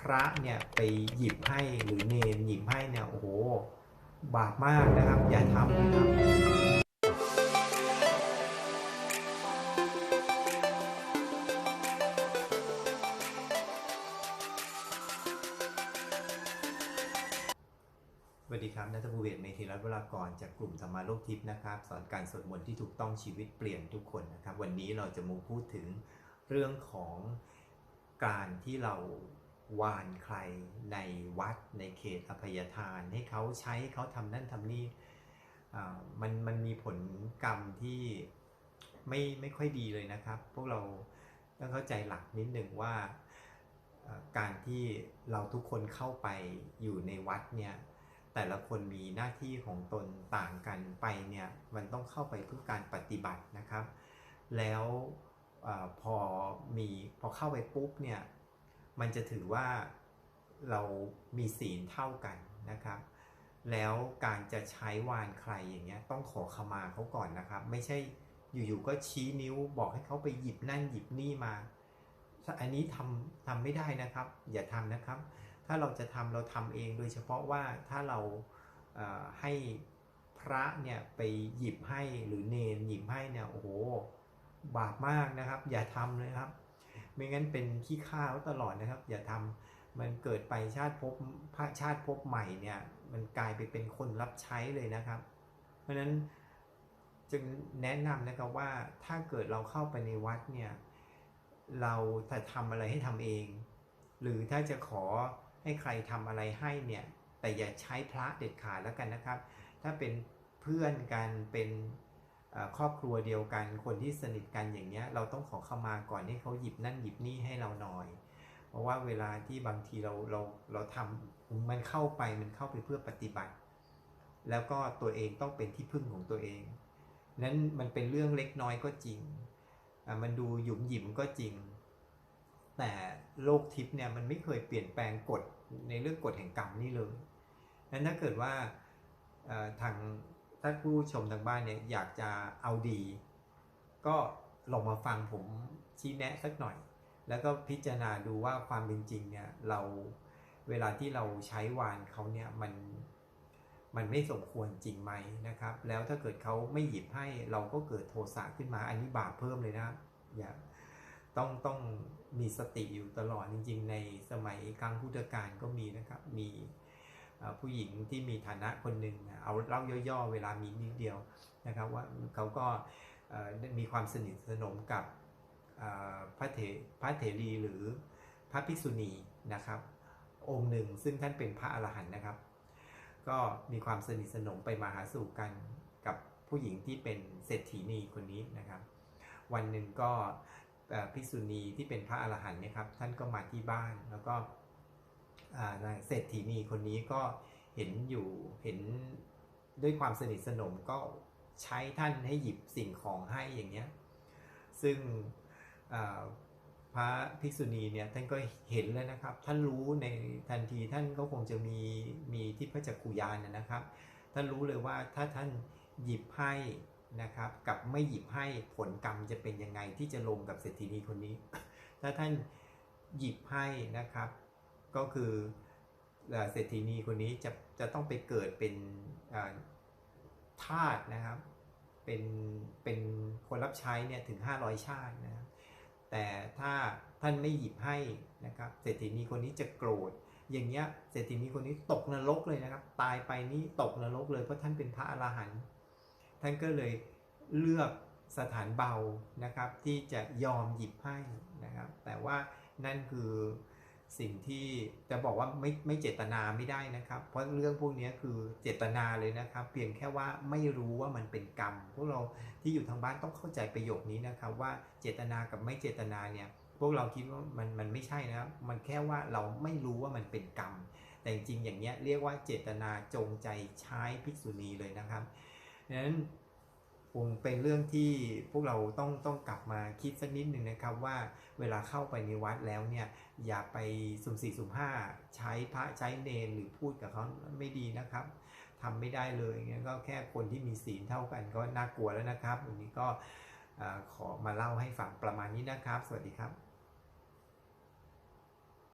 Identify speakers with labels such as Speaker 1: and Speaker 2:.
Speaker 1: พระเนี่ยไปหยิบให้หรือเนนหยิบให้เนี่ยโอ้โห บาปมากนะครับอย่าทำนะครับสวัสดีครับนัทภูเวศเมธีรัตน์วรากรจากกลุ่มธรรมาโลกทิพย์นะครับ สอนการสวดมนต์ที่ถูกต้องชีวิตเปลี่ยนทุกคนนะครับ วันนี้เราจะมาพูดถึงเรื่องของการที่เรา วานใครในวัดในเขตอภัยทาน ให้เขาใช้เขาทำนั่นทำนี่มันมันมีผลกรรมที่ไม่ไม่ค่อยดีเลยนะครับ พวกเราต้องเข้าใจหลักนิดหนึ่งว่าการที่เราทุกคนเข้าไปอยู่ในวัดเนี่ยแต่ละคนมีหน้าที่ของตนต่างกันไปเนี่ยมันต้องเข้าไปเพื่อการปฏิบัตินะครับ แล้วอพอมีพอเข้าไปปุ๊บเนี่ย มันจะถือว่าเรามีศีลเท่ากันนะครับ แล้วการจะใช้วานใครอย่างเงี้ยต้องขอขมาเขาก่อนนะครับ ไม่ใช่อยู่ๆก็ชี้นิ้วบอกให้เขาไปหยิบนั่นหยิบนี่มา อันนี้ทำทำไม่ได้นะครับ อย่าทำนะครับ ถ้าเราจะทำเราทำเองโดยเฉพาะว่าถ้าเราให้พระเนี่ยไปหยิบให้หรือเนนหยิบให้เนี่ยโอ้โหบาปมากนะครับ อย่าทำเลยครับ ไม่งั้นเป็นขี้ข้าวตลอดนะครับ อย่าทำมันเกิดไปชาติภพชาติภพใหม่เนี่ยมันกลายไปเป็นคนรับใช้เลยนะครับ เพราะฉะนั้นจึงแนะนำนะครับว่าถ้าเกิดเราเข้าไปในวัดเนี่ยเราถ้าทำอะไรให้ทำเอง หรือถ้าจะขอให้ใครทำอะไรให้เนี่ยแต่อย่าใช้พระเด็ดขาดแล้วกันนะครับ ถ้าเป็นเพื่อนกันเป็น ครอบครัวเดียวกัน คนที่สนิทกันอย่างเงี้ย เราต้องขอเข้ามาก่อนให้เขาหยิบนั่นหยิบนี่ให้เราหน่อย เพราะว่าเวลาที่บางทีเราเราเราทำมันเข้าไปมันเข้าไปเพื่อปฏิบัติ แล้วก็ตัวเองต้องเป็นที่พึ่งของตัวเอง นั้นมันเป็นเรื่องเล็กน้อยก็จริง มันดูหยุมหยิมก็จริง แต่โลกทิพย์เนี่ยมันไม่เคยเปลี่ยนแปลงกฎในเรื่องกฎแห่งกรรมนี่เลยนั้นถ้าเกิดว่าทาง ท่าผู้ชมทางบ้านเนี่ยอยากจะเอาดี ก็ลองมาฟังผมชี้แนะสักหน่อย แล้วก็พิจารณาดูว่าความเป็นจริงเนี่ยเราเวลาที่เราใช้วานเขาเนี่ยมันมันไม่สมควรจริงไหมนะครับ แล้วถ้าเกิดเขาไม่หยิบให้เราก็เกิดโทสะขึ้นมาอันนี้บาปเพิ่มเลยนะอย่าต้องต้องมีสติอยู่ตลอดจริง ๆ ในสมัยครั้งพุทธกาลก็มีนะครับมี ผู้หญิงที่มีฐานะคนหนึ่งเอาเล่าย่อๆ เวลามีนิดเดียวนะครับว่าเขาก็มีความสนิทสนมกับพระเถพระเถรีหรือพระภิกษุณีนะครับ องค์หนึ่งซึ่งท่านเป็นพระอรหันต์นะครับ ก็มีความสนิทสนมไปมาหาสู่กันกับผู้หญิงที่เป็นเศรษฐีนีคนนี้นะครับ วันหนึ่งก็ภิกษุณีที่เป็นพระอรหันต์เนี่ยครับท่านก็มาที่บ้านแล้วก็ นางเศรษฐีนีคนนี้ก็เห็นอยู่เห็นด้วยความสนิทสนมก็ใช้ท่านให้หยิบสิ่งของให้อย่างเงี้ยซึ่งพระภิกษุณีเนี่ยท่านก็เห็นเลยนะครับ ท่านรู้ในทันทีท่านก็คงจะมีมีที่พระจักขุยานนะครับ ท่านรู้เลยว่าถ้าท่านหยิบให้นะครับกับไม่หยิบให้ผลกรรมจะเป็นยังไงที่จะลงกับเศรษฐีนีคนนี้ ถ้าท่านหยิบให้นะครับ ก็คือเศรษฐีนีคนนี้จะจะต้องไปเกิดเป็นทาสนะครับ เป็นเป็นคนรับใช้เนี่ยถึง 500 ชาตินะครับแต่ถ้าท่านไม่หยิบให้นะครับเศรษฐีนีคนนี้จะโกรธ อย่างเงี้ยเศรษฐีนีคนนี้ตกนรกเลยนะครับ ตายไปนี่ตกนรกเลยเพราะท่านเป็นพระอรหันต์ท่านก็เลยเลือกสถานเบานะครับที่จะยอมหยิบให้นะครับ แต่ว่านั่นคือ สิ่งที่จะบอกว่าไม่ไม่เจตนาไม่ได้นะครับ เพราะเรื่องพวกนี้คือเจตนาเลยนะครับ เพียงแค่ว่าไม่รู้ว่ามันเป็นกรรม พวกเราที่อยู่ทางบ้านต้องเข้าใจประโยคนี้นะครับว่าเจตนากับไม่เจตนาเนี่ยพวกเราคิดว่ามันมันไม่ใช่นะครับมันแค่ว่าเราไม่รู้ว่ามันเป็นกรรม แต่จริงๆอย่างเงี้ยเรียกว่าเจตนาจงใจใช้ภิกษุณีเลยนะครับดังนั้น คงเป็นเรื่องที่พวกเราต้องต้องกลับมาคิดสักนิดหนึ่งนะครับว่าเวลาเข้าไปในวัดแล้วเนี่ยอย่าไปสุ่มสี่สุ่มห้าใช้พระใช้เนรหรือพูดกับเขาไม่ดีนะครับทำไม่ได้เลยงั้นก็แค่คนที่มีศีลเท่ากันก็น่ากลัวแล้วนะครับวันนี้ก็ขอมาเล่าให้ฟังประมาณนี้นะครับ สวัสดีครับ